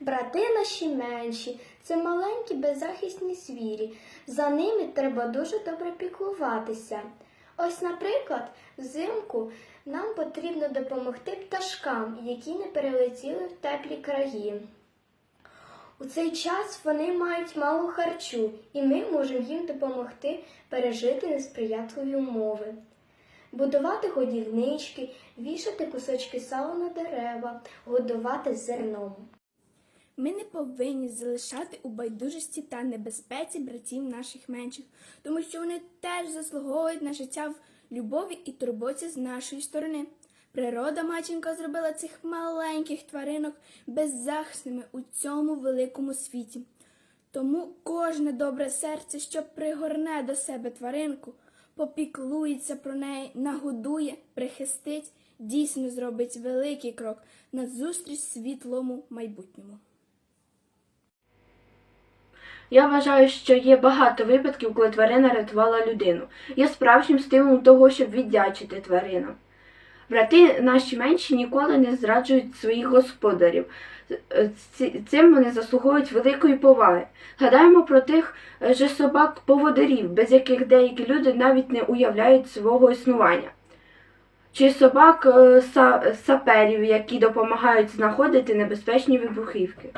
Брати наші менші це маленькі беззахисні звірі. За ними треба дуже добре піклуватися. Ось, наприклад, взимку нам потрібно допомогти пташкам, які не перелетіли в теплі краї. У цей час вони мають мало харчу, і ми можемо їм допомогти пережити несприятливі умови. Будувати годівнички, вішати кусочки сала на дерева, годувати зерном. Ми не повинні залишати у байдужості та небезпеці братів наших менших, тому що вони теж заслуговують на життя в любові і турботі з нашої сторони. Природа матінка зробила цих маленьких тваринок беззахисними у цьому великому світі. Тому кожне добре серце, що пригорне до себе тваринку, попіклується про неї, нагодує, прихистить, дійсно зробить великий крок назустріч світлому майбутньому. Я вважаю, що є багато випадків, коли тварина рятувала людину. Є справжнім стимулом того, щоб віддячити тваринам. Брати наші менші ніколи не зраджують своїх господарів. Цим вони заслуговують великої поваги. Гадаємо про тих же собак-поводирів, без яких деякі люди навіть не уявляють свого існування. Чи собак е, саперів, які допомагають знаходити небезпечні вибухівки.